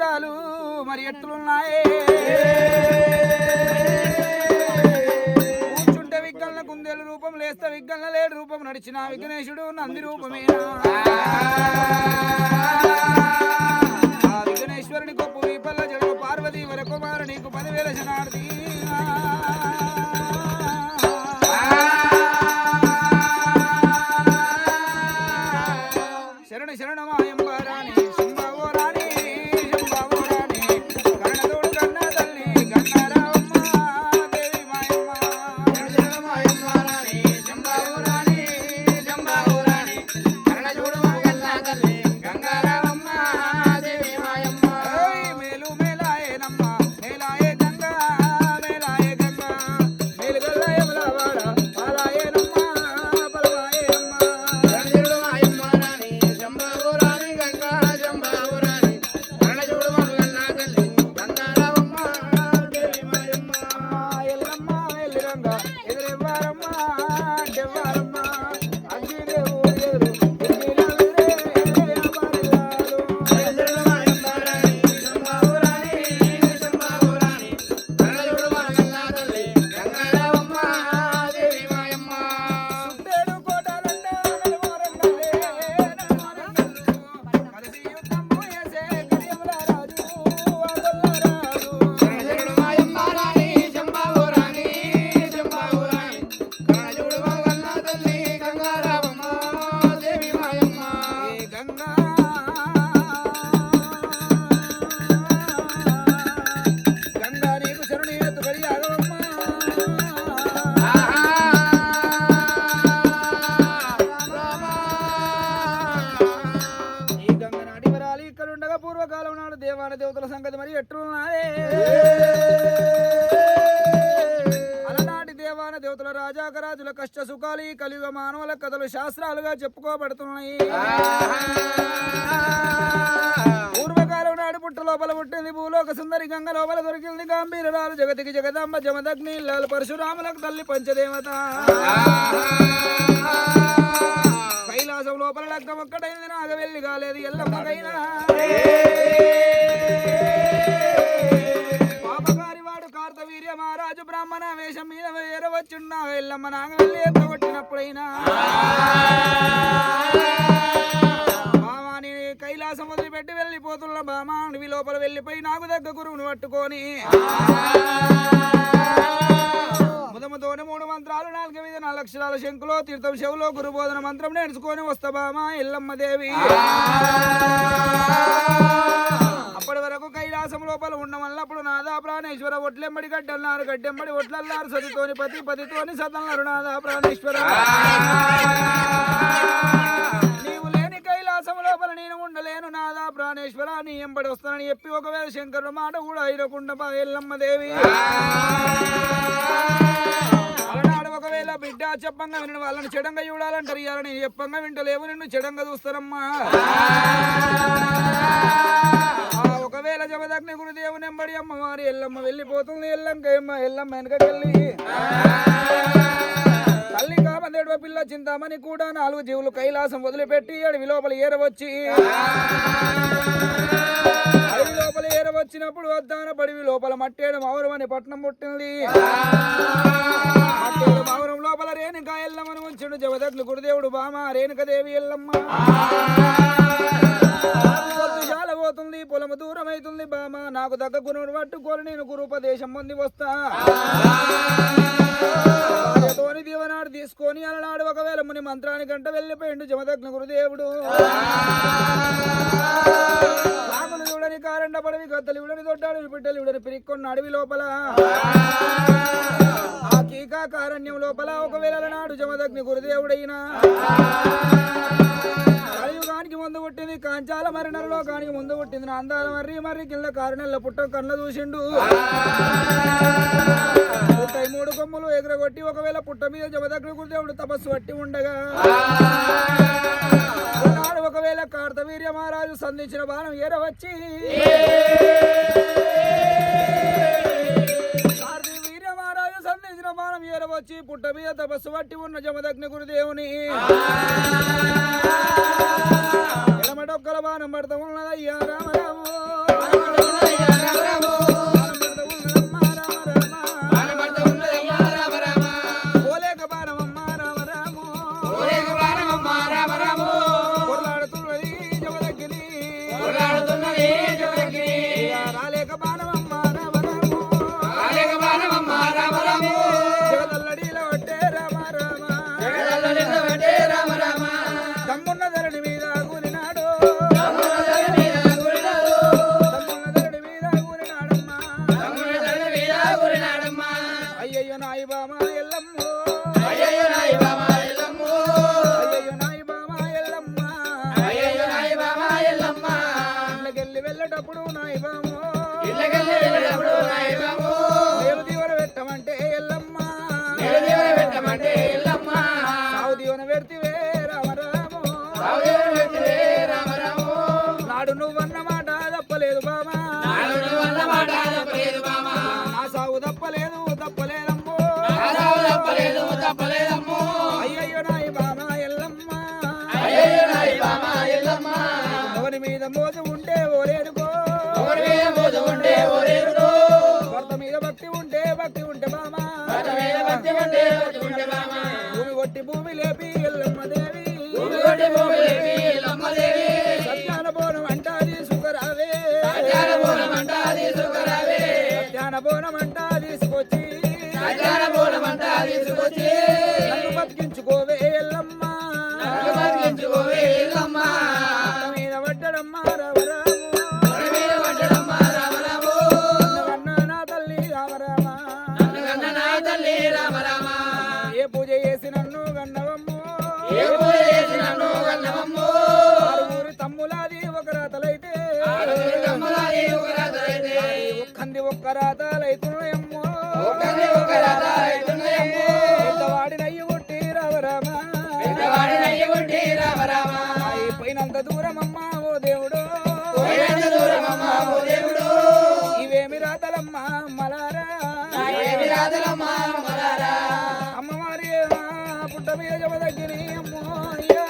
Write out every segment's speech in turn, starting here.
వివరాలు మరి ఎట్లున్నాయే? కూర్చుంటే విగ్గల్న కుందేలు రూపం లేస్తే విగ్గల్న లేడు రూపం. నడిచిన విఘ్నేశుడు నంది రూపమేనా? విఘ్నేశ్వరుని గొప్ప వీపల్ల జడు పార్వతి వరకుమారు నీకు పదివేల శనార్థి శరణ శరణమా ఈ కలియుగ మానవుల కథలు శాస్త్రాలుగా చెప్పుకోబడుతున్నాయి. పూర్వకాలం నాడు పుట్ట లోపల పుట్టింది భూలోక సుందరి గంగ లోపల దొరికింది గంభీరరాలు జగతికి జగదాంబ జమదగ్ని లాలు పరశురాములకు తల్లి పంచదేవత. కైలాసం లోపల లగ్గం ఒక్కటైంది నాగవెల్లి కాలేదు ఎల్లమ్మకైనా. పాపకారి రాజు బ్రాహ్మణ వేషం మీద ఎరవచ్చున్నా వెళ్ళమ్మ నాగ వెళ్ళి ఎత్తగొట్టినప్పుడైనా బామాని కైలాసం వదిలిపెట్టి వెళ్ళిపోతున్న బామా అడవి లోపల వెళ్ళిపోయి నాకు దగ్గ గురువును పట్టుకొని. ముదముతోని మూడు మంత్రాలు నాలుగు మీద నాలుగు అక్షరాల శంకులో తీర్థం శవులో గురు బోధన మంత్రం నేర్చుకొని వస్తా బామా ఎల్లమ్మ దేవి. అప్పటి వరకు కైలాసం లోపల అప్పుడు నాదా ప్రాణేశ్వర ఒట్లెంబడి గడ్డన్నారు గడ్డెంబడి ఒట్లల్లారు సతితోని పతి పతితోని సతన్నారు నాదా ప్రాణేశ్వర నీవు లేని కైలాసం లోపల నేను ఉండలేను నాదా ప్రాణేశ్వర నీ ఎంబడి వస్తానని చెప్పి ఒకవేళ శంకరుడు మాట కూడా అయిరకుండా బా ఎల్లమ్మ దేవి. అలనాడు ఒకవేళ బిడ్డ చెప్పంగా వినడం వాళ్ళని చెడంగా చూడాలంటారు ఇవాళ నేను చెప్పంగా వింటలేవు నిన్ను చెడంగా చూస్తారమ్మా ఒకవేళ జమదగ్ని గురుదేవుని ఎంబడి అమ్మవారి ఎల్లమ్మ వెళ్ళిపోతుంది. ఎల్లంకమ్మ ఎల్లమ్మ వెనకకెళ్ళి. తల్లి కామదేడువ పిల్ల చింతామని కూడా నాలుగు జీవులు కైలాసం వదిలిపెట్టి అడవి లోపల ఏరవచ్చి. అడవి లోపల ఏరవచ్చినప్పుడు వద్దాన పడివి లోపల మట్టేడు మౌరం అని పట్నం పుట్టింది. మట్టేడు మౌరం లోపల రేణుక ఎల్లమ్మను ఉంచుడు. జమదగ్ని గురుదేవుడు బామ రేణుకదేవి ఎల్లమ్మ. పోతుంది పొలము దూరం అవుతుంది బామ. నాకు దగ్గ గురువును పట్టుకొని నేను గురుపదేశం పొంది వస్తా. తోని దీవనాడు తీసుకొని అలనాడు ఒకవేళ ముని మంత్రానికంట వెళ్ళిపోయిండు జమదగ్న గురుదేవుడు. రాములు చూడని కారండ పడవి గద్దలు ఇవిడని దొడ్డాడు బిడ్డలు ఇవిడని పిరిక్కొన్న అడవి లోపల. ఆ కీకా కారణ్యం లోపల ఒకవేళ అలనాడు జమదగ్ని గురుదేవుడైనా. కలియుగానికి ముందు పుట్టింది కాంచాల మరినర కానికి ముందు పుట్టింది. నా అందాల మర్రి మర్రి కింద కారణెల్ల పుట్ట కళ్ళ చూసిండు పుట్టై మూడు కొమ్ములు ఎగరగొట్టి ఒకవేళ పుట్ట మీద జమదగ్ని గురుదేవుడు తపస్సు పట్టి ఉండగా. ఒకవేళ కార్తవీర్య మహారాజు సంధించిన బాణం ఏరవచ్చి. కార్తవీర్య మహారాజు సంధించిన బాణం ఏరవచ్చి పుట్ట మీద తపస్సు పట్టి ఉన్న జమదగ్ని గురుదేవుని. మటొక్కల బాణం పడతా ఉన్నదయ్యా రామ రామ. అమ్మవారి పుట్ట మీద అమ్మో అయ్యా.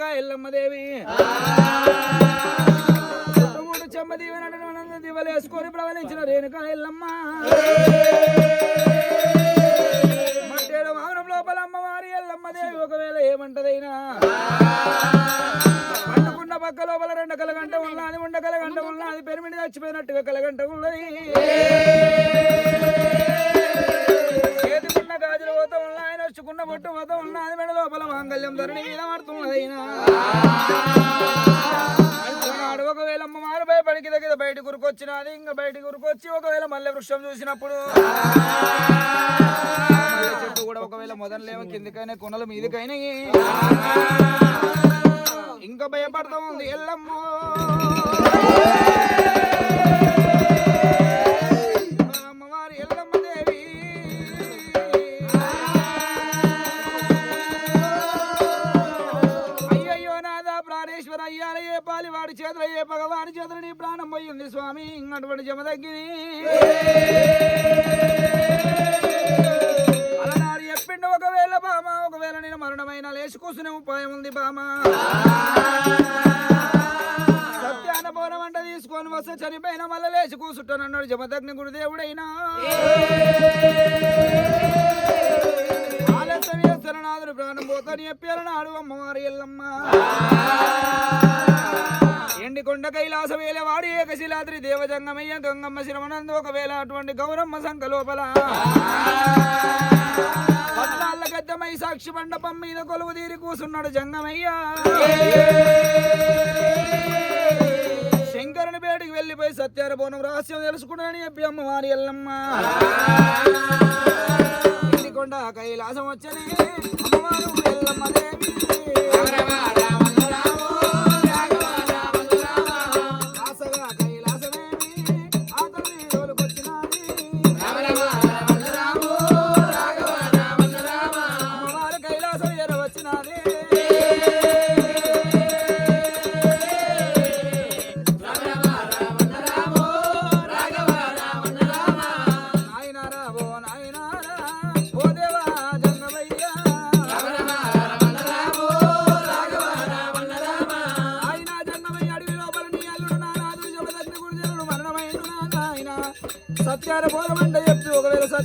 లోపల ఎల్లమ్మదేవి. మూడు చెమ్మ దీవెన దివలేసుకొని ప్రవలించిన రేణుక ఎల్లమ్మ. మట్టేయడం లోపల అమ్మవారి ఎల్లమ్మదేవి. ఒకవేళ ఏమంటదైనా. పండుకున్న పక్క లోపల రెండు కలగంట ఉన్నది ఉండ కలగంట ఉన్నది పెరిమిడి చచ్చిపోయినట్టుగా కలగంట ఉన్నది. ఉన్న గాజులు పోతా ఉన్నాయి. ఆయన వచ్చుకున్న బొట్టు పోతా ఉన్నది మెడ లోపల మాంగళ్యం ధరణి మీద పడుతున్నది అయినా నాడు ఒకవేళ అమ్మవారు భయపడికి దగ్గర బయట గురికొచ్చినది ఇంకా బయట గురికొచ్చి ఒకవేళ మల్లె వృక్షం చూసినప్పుడు చెట్టు కూడా ఒకవేళ మొదలలేమో కిందికైనా కొనలు మీదకైనా ఇంకా భయపడతా ఉంది. ఎల్లమ్మో. చేతుల ఏ భగవాని నీ ప్రాణం పోయింది స్వామి. అటువంటి జమదగ్గిని అలనాడు చెప్పిండు ఒకవేళ బామ ఒకవేళ నేను మరణమైన లేచి కూర్చునే ఉపాయం ఉంది బామ. సత్యాన పౌరం అంట తీసుకొని వస్తే చనిపోయిన మళ్ళీ లేచి కూర్చుంటానన్నాడు జమదగ్ని గురుదేవుడైనా. ఆలస్యం చేస్తాను నాదుడు ప్రాణం పోతాను చెప్పారు నాడు అమ్మవారి ఎల్లమ్మ. ఎండి కొండ కైలాస వేల వాడి ఏకశిలాద్రి దేవజంగమయ్య గంగమ్మ శిరమనందు ఒకవేళ అటువంటి గౌరమ్మ సంఖ లోపల. పద్నాళ్ళ గద్దమై సాక్షి మండపం మీద కొలువు తీరి కూసున్నాడు జంగమయ్య. శంకరుని బేటికి వెళ్ళిపోయి సత్యారబోనం రహస్యం తెలుసుకున్నాడని చెప్పి అమ్మవారి ఎల్లమ్మ. కొండ కైలాసం వచ్చని అమ్మవారు ఎల్లమ్మ దేవి.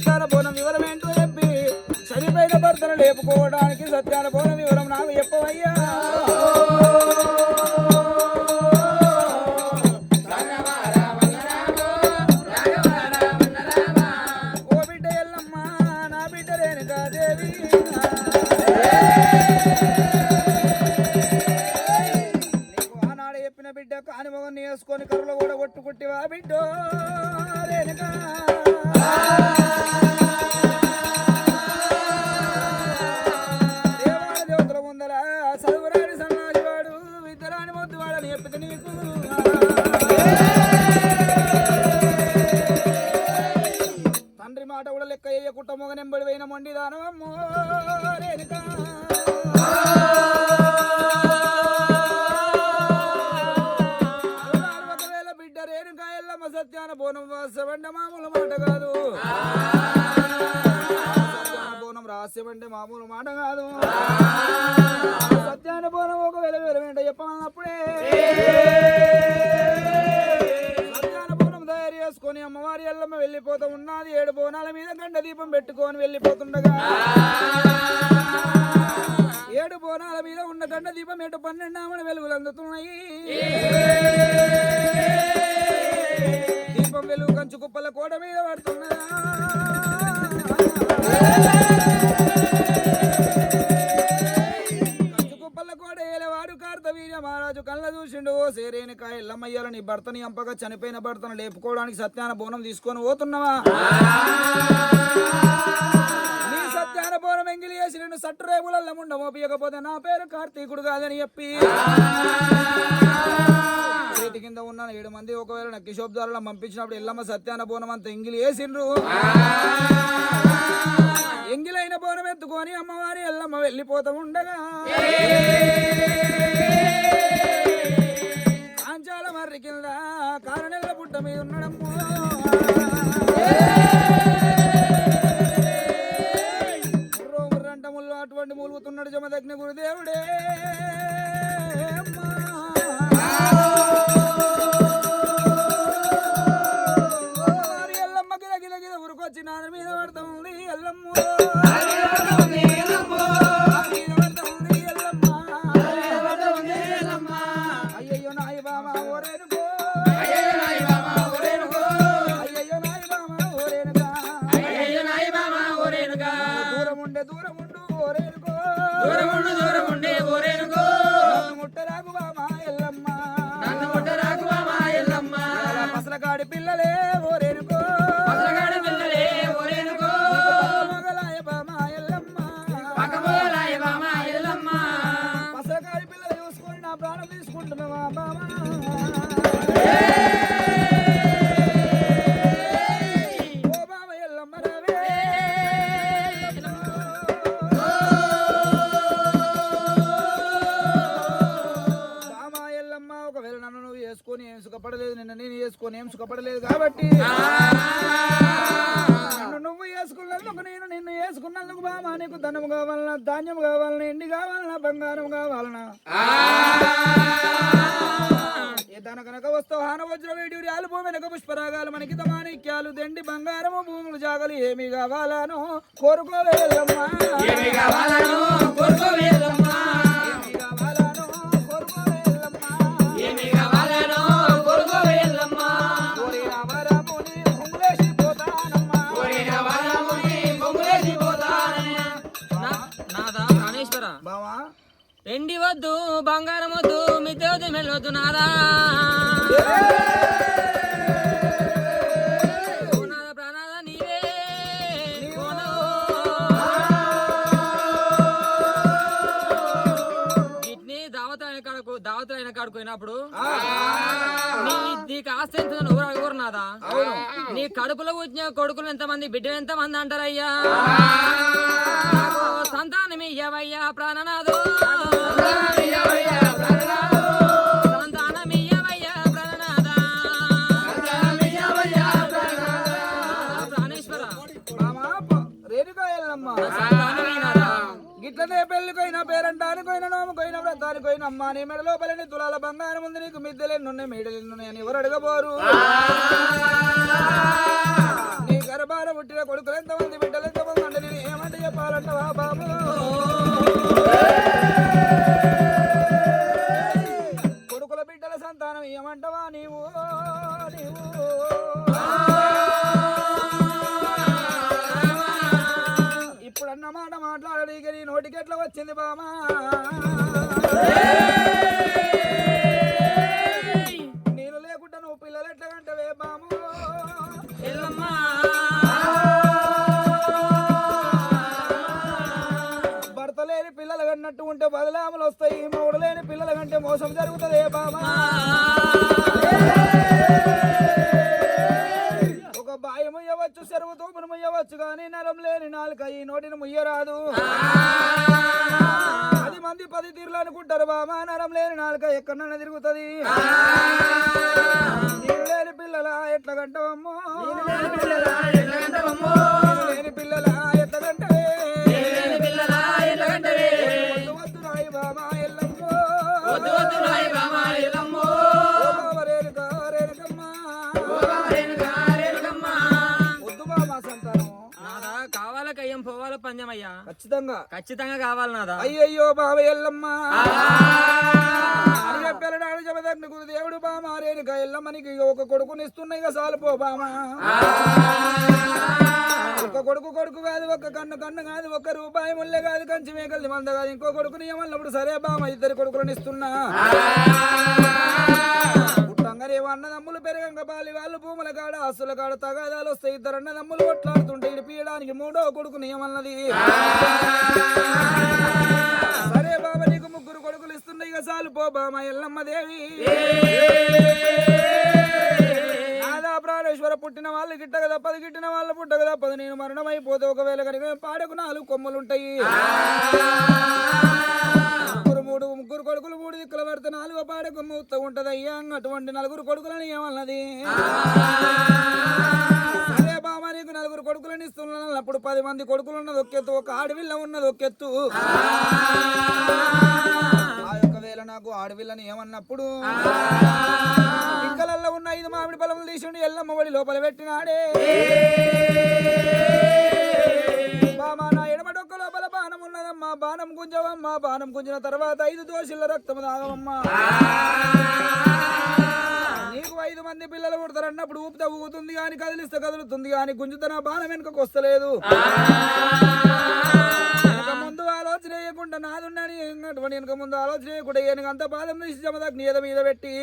సత్యాన బోధం అంటే చెప్పి ఒకవేళ సత్యార బోధం వివరమేంటో చెప్పి చనిపోయిన భర్తను లేపుకోవడానికి సత్యాన బోనం వివరం నాకు చెప్పవయ్యా. ఓ బిడ్డ ఎల్లమ్మ నా బిడ్డ రేణుకాదేవి సత్యాన బోనం వాసవండ మామూలు మాట కాదు. సత్యాన బోనం మామూలు మాట కాదు. సత్యాన బోనం ఒకవేళ వివరమేంట చెప్పమన్నప్పుడే వెంట బోనం తయారు చేసుకొని అమ్మవారి ఎల్లమ్మ వెళ్ళిపోతూ ఉన్నది. ఏడు బోనాల మీద గండ దీపం పెట్టుకొని వెళ్ళిపోతుండగా. ఏడు బోనాల మీద ఉన్న గండ దీపం ఎటు పన్నెండామని వెలుగులు అందుతున్నాయి. దీపం వెలుగు కంచు కుప్పల కోట మీద పడుతున్నదా కోట మహారాజు కళ్ళ చూసిండు. ఓ సేరేని కాయల్లమ్మయ్యాల నీ భర్తని ఎంపగా చనిపోయిన భర్తను లేపుకోవడానికి సత్యాన బోనం తీసుకొని పోతున్నావా? నీ సత్యాన బోనం ఎంగిలి చేసి నేను సట్టు రేపుల ముండ మోపియకపోతే నా పేరు కార్తీకుడు కాదని చెప్పి. చేతి కింద ఉన్న ఏడు మంది ఒకవేళ నక్కి శబ్దాలలో పంపించినప్పుడు ఎల్లమ్మ సత్యాన బోనం అంత ఎంగిలి వేసిండ్రు. ఎంగిలైన బోనం ఎత్తుకొని అమ్మవారి ఎల్లమ్మ వెళ్ళిపోతూ ఉండగా. సుఖపడలేదు నిన్న నేను వేసుకొని. ఏం సుఖపడలేదు కాబట్టి నువ్వు వేసుకున్నందుకు నేను నిన్ను వేసుకున్నందుకు బామ నీకు ధనము కావాలన్నా ధాన్యం కావాలన్నా ఎండి కావాలన్నా బంగారం దాన కనుక వస్తావు హాన వజ్ర వేడి ఆలుపు వెనక పుష్పరాగాలు మనకి మాణిక్యాలు దండి బంగారము భూములు జాగలు ఏమి కావాలను ఏమి కావాలను కోరుకోవేలమ్మా గిట్ని దావతైన కాడకు పోయినప్పుడు నీ నీకు ఆస్తి ఎంత నీ కడుపులో వచ్చిన కొడుకులు ఎంతమంది బిడ్డలు ఎంతమంది అంటారయ్యా? నాకు సంతానం ఇయ్యవయ్యా ప్రాణనాథు. గిట్లనే పెళ్ళికైనా పేరంటానికైనా నోముకైనా వ్రతానికైనా అమ్మా నీ మెడ లోపలని తులాల బంగారం ఉంది నీకు మిద్దెలెన్నున్నాయి మేడలెన్నున్నాయి అని ఎవరు అడగబోరు? నీ గర్భాన పుట్టిన కొడుకులు ఎంతమంది బిడ్డలు ఎంతమంది అంటే నేను ఏమంటే చెప్పాలంటవా బాబు? కొడుకుల బిడ్డల సంతానం ఏమంటవా నీవు? నీవు. మాట్లాడడానికి నీ నోటికి ఎట్లా వచ్చింది బామా? నేను లేకుండా నువ్వు పిల్లలు ఎట్లా కంటవే బాము? భర్త లేని పిల్లలు కన్నట్టు ఉంటే బదలాములు వస్తాయి. మూడు లేని పిల్లల కంటే మోసం జరుగుతుంది బామా. ముయ్యవచ్చు చెరువు తూపును ముయ్యవచ్చు కానీ నరం లేని నాలుక ఈ నోటిని ముయ్యరాదు. పది మంది పది తీర్లు అనుకుంటారు బామా నరం లేని నాలుక ఎక్కడన్నా తిరుగుతుంది. లేని పిల్లల ఎట్లా కంటావమ్మో నీరు లేని పిల్లల ఎట్లా కంటే పంజమయ్యా ఖచ్చితంగా. ఖచ్చితంగా కావాలి నాదా. అయ్యయ్యో బావ ఎల్లమ్మ. అని చెప్పారు నాడు జమదగ్ని గురు దేవుడు బామ. రేణుక ఎల్లమ్మనికి ఒక కొడుకునిస్తున్నాయి ఇక చాలు పో బామ. ఒక కొడుకు కొడుకు కాదు ఒక కన్ను కన్ను కాదు ఒక రూపాయి ముల్లె కాదు కంచి మేకల్ది మంద కాదు. ఇంకో కొడుకుని ఏమన్నప్పుడు సరే బామ ఇద్దరు కొడుకులను ఇస్తున్నా. పుట్టంగానే అన్నదమ్ములు పెరగంగ బాలి వాళ్ళు భూముల కాడ ఆస్తుల కాడ తగాదాలు వస్తాయి ఇద్దరు అన్నదమ్ములు కొట్లాడుతుంటే ఇడిపియడానికి మూడో కొడుకుని నియమన్నది. సరే బాబా నీకు ముగ్గురు కొడుకులు ఇస్తున్నాయి ఇక చాలు పో బామ ఎల్లమ్మ దేవి. ప్రాణేశ్వర పుట్టిన వాళ్ళు గిట్టక తప్పదు గిట్టిన వాళ్ళు పుట్టక తప్పదు. నేను మరణం అయిపోతే ఒకవేళ కనుక పాడకు నాలుగు కొమ్మలు ఉంటాయి మూడు ముగ్గురు కొడుకులు మూడు దిక్కుల పడితే నాలుగో పాడ కొమ్మ ఉంటది అయ్యా అటువంటి నలుగురు కొడుకులని ఏమన్నది? అదే బాబా నీకు నలుగురు కొడుకులని ఇస్తున్నాను అప్పుడు పది మంది కొడుకులు ఉన్నది ఒకెత్తు ఒక ఆడవిల్ల ఉన్నది ఒకెత్తు ఆ యొక్క వేళ నాకు ఆడవిల్లని ఏమన్నప్పుడు ఇంకలల్లో ఉన్న ఐదు మామిడి పొలములు తీసుండి ఎల్లమ్మ ఒడి లోపల పెట్టినాడే. ఉన్నదమ్మా బాణం గుంజవమ్మా బాణం గుంజిన తర్వాత ఐదు దోషుల రక్తము తాగవమ్మా. నీకు ఐదు మంది పిల్లలు పుడతారు అన్నప్పుడు ఊపితే ఊగుతుంది కానీ కదిలిస్తే కదులుతుంది కానీ గుంజుతన నా బాణం వెనుకకు వస్తలేదు. ముందు ఆలోచన చేయకుండా నాదున్నాని అటువంటి వెనక ముందు ఆలోచన చేయకుండా వెనక అంత బాధం తీసి జమదాకు నీద మీద పెట్టి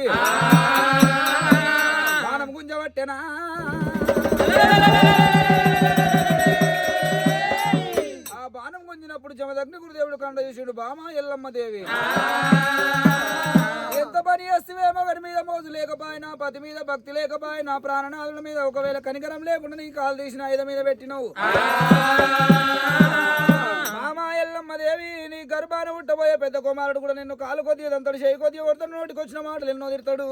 బాణం గుంజబట్టెనా? గుంజినప్పుడు జమదగ్ని గురుదేవుడు కండ చూసాడు బామ ఎల్లమ్మ దేవి. ఎంత పని చేస్తేవేమో వారి మీద మోజు లేకపోయినా పతి మీద భక్తి లేకపోయినా ప్రాణనాథుల మీద ఒకవేళ కనికరం లేకుండా నీ కాలు తీసిన ఐద మీద పెట్టినవు. మామా ఎల్లమ్మ దేవి నీ గర్భాన ఉట్టబోయే పెద్ద కుమారుడు కూడా నిన్ను కాలు కొద్దిగా దంతడు చేయి కొద్దిగా కొడతాడు నోటికి వచ్చిన మాటలు ఎన్నో తిడతాడు.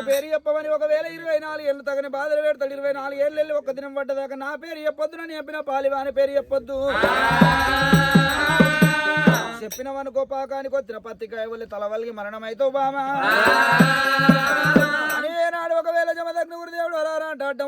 నీ పేరు చెప్పమని ఒకవేళ ఇరవై నాలుగు ఏళ్ళు తగని బాధలు పెడతాడు ఇరవై నాలుగు ఏళ్ళు వెళ్ళి ఒక్క దినం పడ్డదాకా నా పేరు చెప్పొద్దు నేను చెప్పిన పాలివాని పేరు చెప్పొద్దు. చెప్పినవనుకో పాకానికి వచ్చిన పత్తికాయ వల్లి తలవల్గి మరణమైతో బామా అనేనాడు ఒకవేళ జమదగ్ని గురుదేవుడు అలా అంటాడే